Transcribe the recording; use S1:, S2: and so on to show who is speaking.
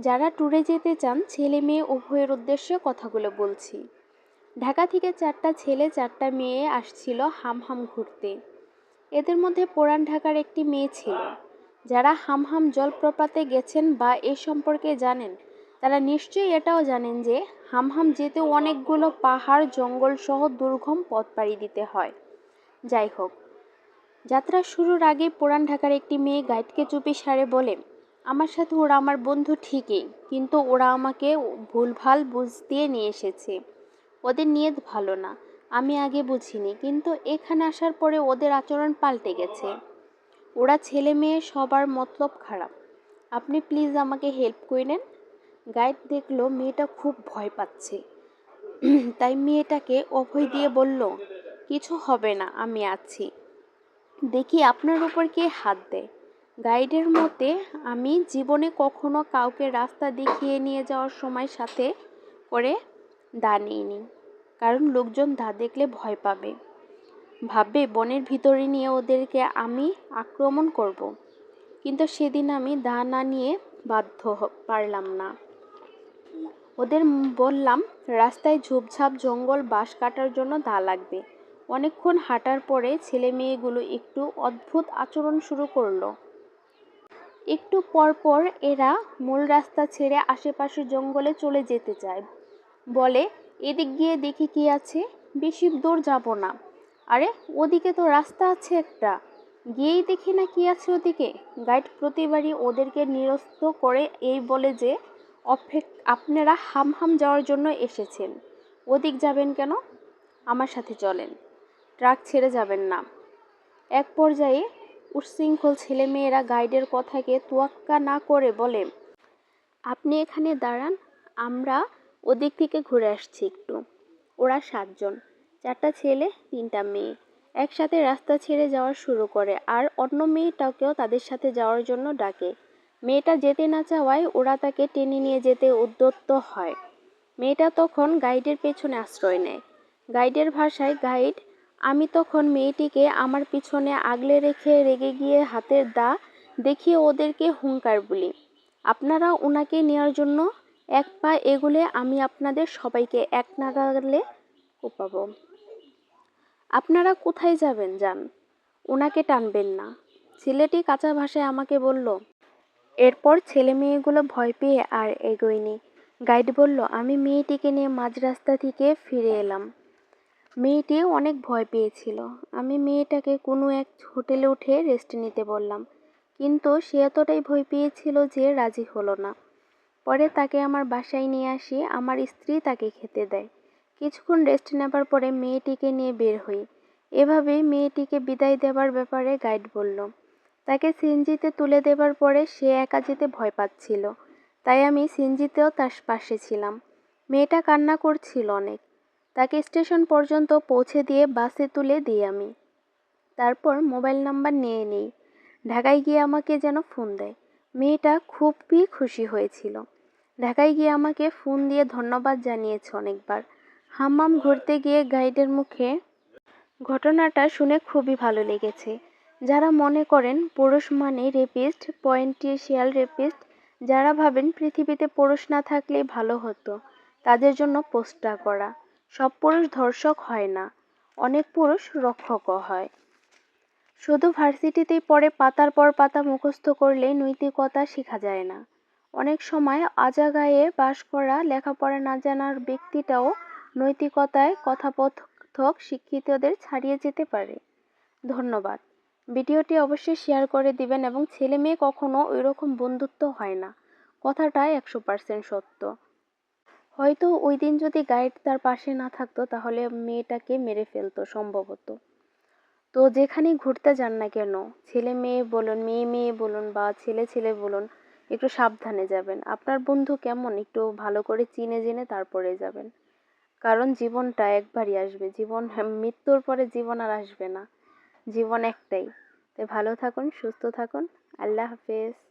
S1: যারা ট্যুরে যেতে চান, ছেলে মেয়ে, উভয়ের উদ্দেশ্যে কথাগুলো বলছি। ঢাকা থেকে চারটা ছেলে, চারটা মেয়ে আসছিল হামহাম ঘুরতে। এদের মধ্যে পুরান ঢাকার একটি মেয়ে ছিল। যারা হামহাম জলপ্রপাতে গেছেন বা এ সম্পর্কে জানেন, তারা নিশ্চয়ই এটাও জানেন যে হামহাম যেতে অনেকগুলো পাহাড়, জঙ্গল সহ দুর্গম পথ পাড়ি দিতে হয়। যাই হোক, যাত্রা শুরুর আগে পুরান ঢাকার একটি মেয়ে গাইডকে চুপি সারে বলে আমার সাথে ওরা আমার বন্ধু ঠিকই, কিন্তু ওরা আমাকে ভুলভাল বুঝ দিয়ে নিয়ে এসেছে। ওদের নিয়ত ভালো না, আমি আগে বুঝিনি, কিন্তু এখানে আসার পরে ওদের আচরণ পাল্টে গেছে। ওরা ছেলে মেয়ে সবার মতলব খারাপ। আপনি প্লিজ আমাকে হেল্প করে নেন গাইড দেখল, মেয়েটা খুব ভয় পাচ্ছে। তাই মেয়েটাকে অভয় দিয়ে বলল, কিছু হবে না, আমি আছি। দেখি আপনার উপর কে হাত দেয়। গাইডের মতে, আমি জীবনে কখনো কাউকে রাস্তা দেখিয়ে নিয়ে যাওয়ার সময় সাথে করে দা নিইনি। কারণ লোকজন দা দেখলে ভয় পাবে। ভাববে, বনের ভিতরে নিয়ে ওদেরকে আমি আক্রমণ করব। কিন্তু সেদিন আমি দা না নিয়ে বাধ্য পারলাম না। ওদের বললাম, রাস্তায় ঝোপঝাপ, জঙ্গল, বাঁশ কাটার জন্য দা লাগবে। অনেকক্ষণ হাঁটার পরে ছেলে মেয়েগুলো একটু অদ্ভুত আচরণ শুরু করল। একটু পর পর এরা মূল রাস্তা ছেড়ে আশেপাশের জঙ্গলে চলে যেতে চায়। বলে, এদিক গিয়ে দেখি কি আছে? বেশি দূর যাব না। আরে, ওদিকে তো রাস্তা আছে একটা। গিয়েই দেখি না কি আছে ওদিকে। গাইড প্রতিবারই ওদেরকে নিরস্ত করে এই বলে যে, অপেক, আপনারা হাম হাম যাওয়ার জন্য এসেছেন। ওদিক যাবেন কেন? আমার সাথে চলেন। ট্রাক ছেড়ে যাবেন না। এক পর্যায়ে উচ্ছৃঙ্খল ছেলেমেয়েরা গাইডের কথাকে তোয়াক্কা না করে বলে, আপনি এখানে দাঁড়ান, আমরা ওদিক থেকে ঘুরে আসছি একটু। ওরা সাতজন, চারটা ছেলে, তিনটা মেয়ে। একসাথে রাস্তা ছেড়ে যাওয়া শুরু করে, আর অন্য মেয়েটাকেও তাদের সাথে যাওয়ার জন্য ডাকে। মেয়েটা যেতে না চাওয়ায় ওরা তাকে টেনে নিয়ে যেতে উদ্যত্ত হয়। মেয়েটা তখন গাইডের পেছনে আশ্রয় নেয়। গাইডের ভাষায় গাইড আমি তখন মেয়েটিকে আমার পিছনে আগলে রেখে রেগে গিয়ে হাতের দা দেখিয়ে ওদেরকে হুঙ্কার বলি, আপনারা ওনাকে নেওয়ার জন্য এক পা এগুলে আমি আপনাদের সবাইকে এক নাগালে কোপাবো। আপনারা কোথায় যাবেন যান? ওনাকে টানবেন না। ছেলেটি কাঁচা ভাষায় আমাকে বলল, এরপর ছেলে মেয়েগুলো ভয় পেয়ে আর এগোয়নি। গাইড বলল, আমি মেয়েটিকে নিয়ে মাঝ রাস্তা থেকে ফিরে এলাম। মেয়েটি অনেক ভয় পেয়েছিল। আমি মেয়েটাকে কোনো এক হোটেলে উঠে রেস্ট নিতে বললাম। কিন্তু সে এতটাই ভয় পেয়েছিল যে রাজি হলো না। পরে তাকে আমার বাসায় নিয়ে আসি, আমার স্ত্রী তাকে খেতে দেয়। কিছুক্ষণ রেস্ট নেবার পরে মেয়েটিকে নিয়ে বের হই। এভাবেই মেয়েটিকে বিদায় দেবার ব্যাপারে গাইড বলল। তাকে সিনজিতে তুলে দেবার পরে সে একা যেতে ভয় পাচ্ছিল। তাই আমি সিনজিতেও তার পাশে ছিলাম। মেয়েটা কান্না করছিল অনেক। তাকে স্টেশন পর্যন্ত পৌঁছে দিয়ে বাসে তুলে দিই আমি। তারপর মোবাইল নাম্বার নিয়ে নিই। ঢাকায় গিয়ে আমাকে যেন ফোন দেয়। মেয়েটা খুবই খুশি হয়েছিল। ঢাকায় গিয়ে আমাকে ফোন দিয়ে ধন্যবাদ জানিয়েছে অনেকবার। হাম্মাম ঘুরতে গিয়ে গাইডের মুখে ঘটনাটা শুনে খুবই ভালো লেগেছে। যারা মনে করেন পুরুষ মানে রেপিস্ট পয়েন্টিশিয়াল রেপিস্ট যারা ভাবেন পৃথিবীতে পুরুষ না থাকলেই ভালো হতো, তাদের জন্য পোস্টটা করা। সব পুরুষ ধর্ষক হয় না, অনেক পুরুষ রক্ষকও হয়। শুধু ভার্সিটিতেই পড়ে, পাতার পর পাতা মুখস্থ করলেই নৈতিকতা শেখা যায় না। অনেক সময় আজাগায়ে বাস করা, লেখাপড়া না জানার ব্যক্তিটাও নৈতিকতায় কথাপথক শিক্ষিতদের ছাড়িয়ে যেতে পারে। ধন্যবাদ। ভিডিওটি অবশ্যই শেয়ার করে দিবেন এবং ছেলে মেয়ে কখনো ওই রকম বন্ধুত্ব হয় না। কথাটা একশো পার্সেন্ট সত্য। হয়তো ওই দিন যদি গাইড তার পাশে না থাকতো, তাহলে মেয়েটাকে মেরে ফেলতো সম্ভবত। তো যেখানেই ঘুরতে যান না কেন, ছেলে মেয়ে বলুন, মেয়ে মেয়ে বলুন বা ছেলে ছেলে বলুন, একটু সাবধানে যাবেন। আপনার বন্ধু কেমন? একটু ভালো করে চিনে জেনে তারপরে যাবেন। কারণ জীবনটা একবারই আসবে। জীবন, মৃত্যুর পরে জীবন আর আসবে না। জীবন একটাই। তাই ভালো থাকুন, সুস্থ থাকুন। আল্লাহ হাফেজ।